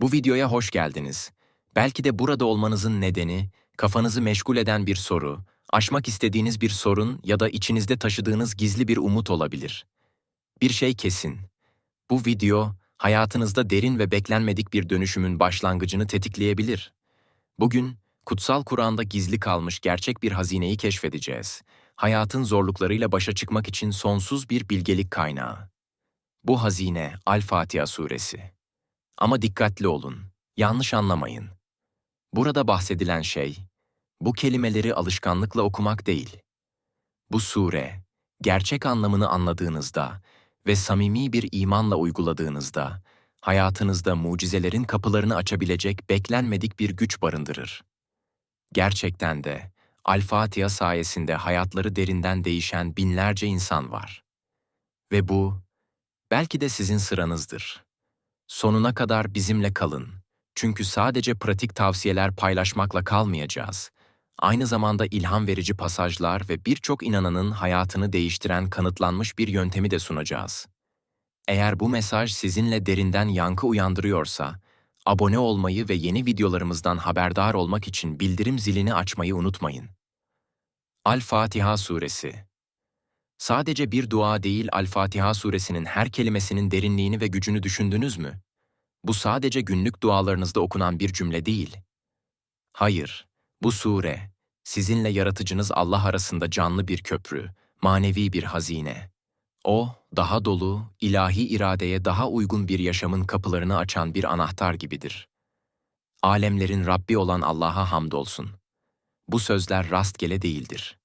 Bu videoya hoş geldiniz. Belki de burada olmanızın nedeni, kafanızı meşgul eden bir soru, aşmak istediğiniz bir sorun ya da içinizde taşıdığınız gizli bir umut olabilir. Bir şey kesin. Bu video, hayatınızda derin ve beklenmedik bir dönüşümün başlangıcını tetikleyebilir. Bugün, kutsal Kur'an'da gizli kalmış gerçek bir hazineyi keşfedeceğiz. Hayatın zorluklarıyla başa çıkmak için sonsuz bir bilgelik kaynağı. Bu hazine Al-Fatiha suresi. Ama dikkatli olun, yanlış anlamayın. Burada bahsedilen şey, bu kelimeleri alışkanlıkla okumak değil. Bu sure, gerçek anlamını anladığınızda ve samimi bir imanla uyguladığınızda, hayatınızda mucizelerin kapılarını açabilecek beklenmedik bir güç barındırır. Gerçekten de, Al-Fatiha sayesinde hayatları derinden değişen binlerce insan var. Ve bu, belki de sizin sıranızdır. Sonuna kadar bizimle kalın. Çünkü sadece pratik tavsiyeler paylaşmakla kalmayacağız. Aynı zamanda ilham verici pasajlar ve birçok inananın hayatını değiştiren kanıtlanmış bir yöntemi de sunacağız. Eğer bu mesaj sizinle derinden yankı uyandırıyorsa, abone olmayı ve yeni videolarımızdan haberdar olmak için bildirim zilini açmayı unutmayın. Al-Fatiha Suresi Sadece bir dua değil Al-Fatiha suresinin her kelimesinin derinliğini ve gücünü düşündünüz mü? Bu sadece günlük dualarınızda okunan bir cümle değil. Hayır, bu sure, sizinle yaratıcınız Allah arasında canlı bir köprü, manevi bir hazine. O, daha dolu, ilahi iradeye daha uygun bir yaşamın kapılarını açan bir anahtar gibidir. Alemlerin Rabbi olan Allah'a hamdolsun. Bu sözler rastgele değildir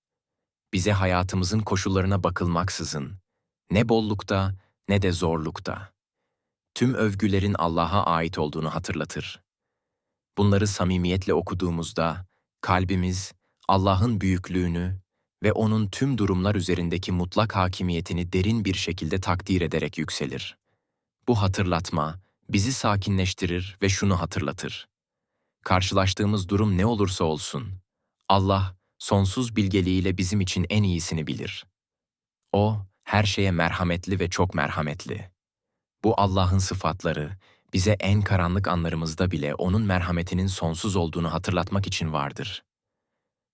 bize hayatımızın koşullarına bakılmaksızın, ne bollukta ne de zorlukta, tüm övgülerin Allah'a ait olduğunu hatırlatır. Bunları samimiyetle okuduğumuzda, kalbimiz Allah'ın büyüklüğünü ve O'nun tüm durumlar üzerindeki mutlak hakimiyetini derin bir şekilde takdir ederek yükselir. Bu hatırlatma, bizi sakinleştirir ve şunu hatırlatır. Karşılaştığımız durum ne olursa olsun, Allah, sonsuz bilgeliğiyle bizim için en iyisini bilir. O, her şeye merhametli ve çok merhametli. Bu Allah'ın sıfatları, bize en karanlık anlarımızda bile O'nun merhametinin sonsuz olduğunu hatırlatmak için vardır.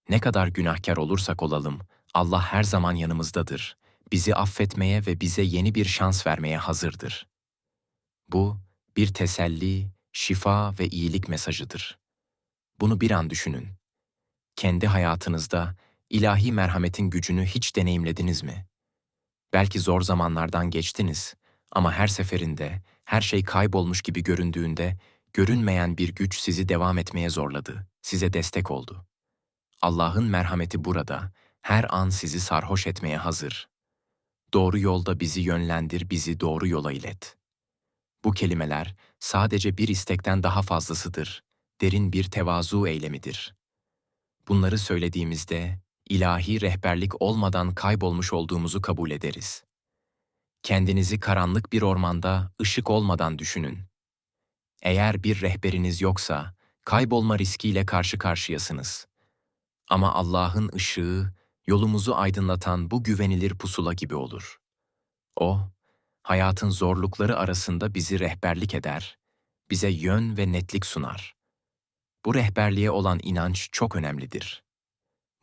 Ne kadar günahkar olursak olalım, Allah her zaman yanımızdadır. Bizi affetmeye ve bize yeni bir şans vermeye hazırdır. Bu, bir teselli, şifa ve iyilik mesajıdır. Bunu bir an düşünün kendi hayatınızda ilahi merhametin gücünü hiç deneyimlediniz mi? Belki zor zamanlardan geçtiniz ama her seferinde her şey kaybolmuş gibi göründüğünde görünmeyen bir güç sizi devam etmeye zorladı, size destek oldu. Allah'ın merhameti burada, her an sizi sarhoş etmeye hazır. Doğru yolda bizi yönlendir, bizi doğru yola ilet. Bu kelimeler sadece bir istekten daha fazlasıdır, derin bir tevazu eylemidir. Bunları söylediğimizde ilahi rehberlik olmadan kaybolmuş olduğumuzu kabul ederiz. Kendinizi karanlık bir ormanda ışık olmadan düşünün. Eğer bir rehberiniz yoksa kaybolma riskiyle karşı karşıyasınız. Ama Allah'ın ışığı yolumuzu aydınlatan bu güvenilir pusula gibi olur. O, hayatın zorlukları arasında bizi rehberlik eder, bize yön ve netlik sunar. Bu rehberliğe olan inanç çok önemlidir.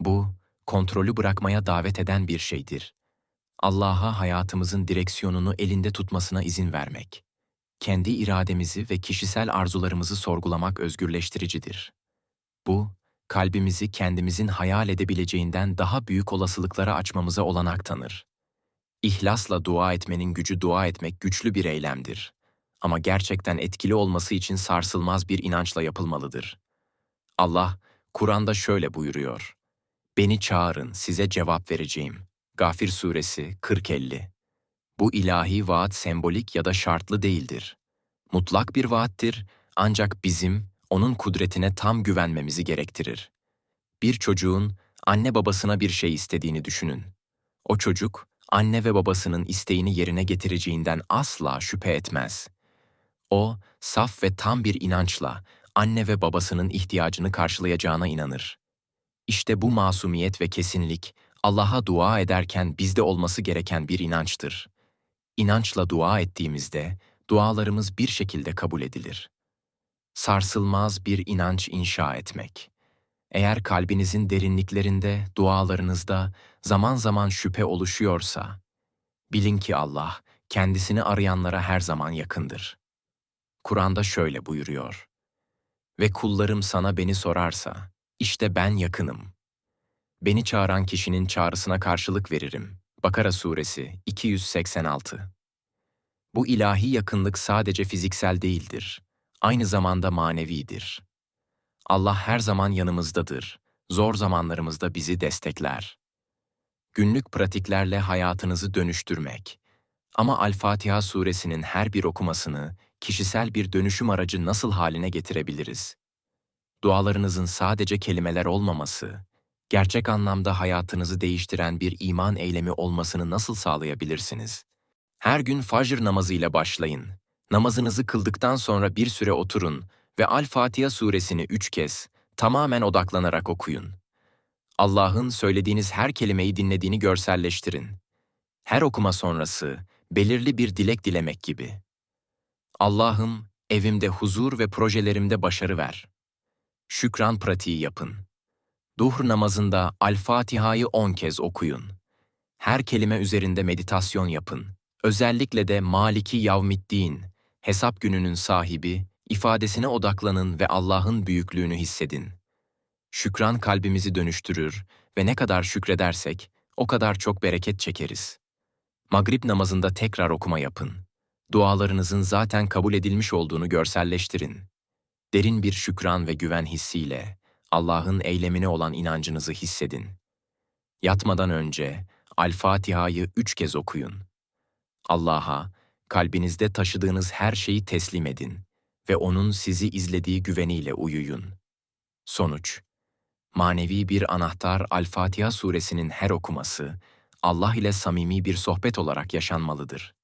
Bu, kontrolü bırakmaya davet eden bir şeydir. Allah'a hayatımızın direksiyonunu elinde tutmasına izin vermek. Kendi irademizi ve kişisel arzularımızı sorgulamak özgürleştiricidir. Bu, kalbimizi kendimizin hayal edebileceğinden daha büyük olasılıklara açmamıza olanak tanır. İhlasla dua etmenin gücü dua etmek güçlü bir eylemdir. Ama gerçekten etkili olması için sarsılmaz bir inançla yapılmalıdır. Allah, Kur'an'da şöyle buyuruyor. Beni çağırın, size cevap vereceğim. Gafir Suresi 40-50 Bu ilahi vaat sembolik ya da şartlı değildir. Mutlak bir vaattir ancak bizim, onun kudretine tam güvenmemizi gerektirir. Bir çocuğun anne babasına bir şey istediğini düşünün. O çocuk, anne ve babasının isteğini yerine getireceğinden asla şüphe etmez. O, saf ve tam bir inançla, anne ve babasının ihtiyacını karşılayacağına inanır. İşte bu masumiyet ve kesinlik, Allah'a dua ederken bizde olması gereken bir inançtır. İnançla dua ettiğimizde, dualarımız bir şekilde kabul edilir. sarsılmaz bir inanç inşa etmek. Eğer kalbinizin derinliklerinde, dualarınızda zaman zaman şüphe oluşuyorsa, bilin ki Allah kendisini arayanlara her zaman yakındır. Kur'an'da şöyle buyuruyor. Ve kullarım sana beni sorarsa, işte ben yakınım. Beni çağıran kişinin çağrısına karşılık veririm. Bakara Suresi 286 Bu ilahi yakınlık sadece fiziksel değildir. Aynı zamanda manevidir. Allah her zaman yanımızdadır. Zor zamanlarımızda bizi destekler. Günlük pratiklerle hayatınızı dönüştürmek. Ama Al-Fatiha suresinin her bir okumasını kişisel bir dönüşüm aracı nasıl haline getirebiliriz? Dualarınızın sadece kelimeler olmaması, gerçek anlamda hayatınızı değiştiren bir iman eylemi olmasını nasıl sağlayabilirsiniz? Her gün fajr namazıyla başlayın. Namazınızı kıldıktan sonra bir süre oturun ve Al-Fatiha suresini üç kez tamamen odaklanarak okuyun. Allah'ın söylediğiniz her kelimeyi dinlediğini görselleştirin. Her okuma sonrası belirli bir dilek dilemek gibi. Allah'ım evimde huzur ve projelerimde başarı ver. Şükran pratiği yapın. Duhr namazında Al-Fatiha'yı on kez okuyun. Her kelime üzerinde meditasyon yapın. Özellikle de Maliki Yavmiddin, hesap gününün sahibi, ifadesine odaklanın ve Allah'ın büyüklüğünü hissedin. Şükran kalbimizi dönüştürür ve ne kadar şükredersek o kadar çok bereket çekeriz. Magrib namazında tekrar okuma yapın. Dualarınızın zaten kabul edilmiş olduğunu görselleştirin. Derin bir şükran ve güven hissiyle Allah'ın eylemine olan inancınızı hissedin. Yatmadan önce Al-Fatiha'yı üç kez okuyun. Allah'a, kalbinizde taşıdığınız her şeyi teslim edin ve O'nun sizi izlediği güveniyle uyuyun. Sonuç Manevi bir anahtar Al-Fatiha suresinin her okuması, Allah ile samimi bir sohbet olarak yaşanmalıdır.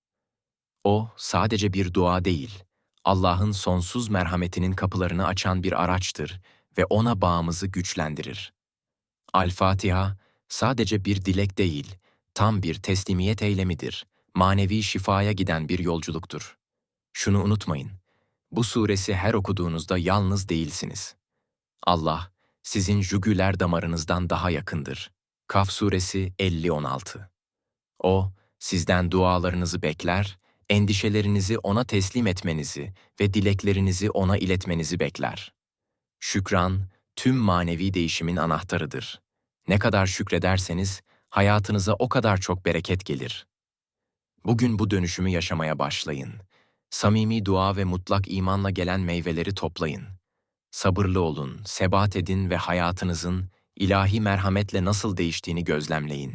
O, sadece bir dua değil, Allah'ın sonsuz merhametinin kapılarını açan bir araçtır ve ona bağımızı güçlendirir. Al-Fatiha, sadece bir dilek değil, tam bir teslimiyet eylemidir, manevi şifaya giden bir yolculuktur. Şunu unutmayın, bu suresi her okuduğunuzda yalnız değilsiniz. Allah, sizin jugüler damarınızdan daha yakındır. Kaf suresi 50-16 O, sizden dualarınızı bekler, endişelerinizi ona teslim etmenizi ve dileklerinizi ona iletmenizi bekler. Şükran, tüm manevi değişimin anahtarıdır. Ne kadar şükrederseniz, hayatınıza o kadar çok bereket gelir. Bugün bu dönüşümü yaşamaya başlayın. Samimi dua ve mutlak imanla gelen meyveleri toplayın. Sabırlı olun, sebat edin ve hayatınızın ilahi merhametle nasıl değiştiğini gözlemleyin.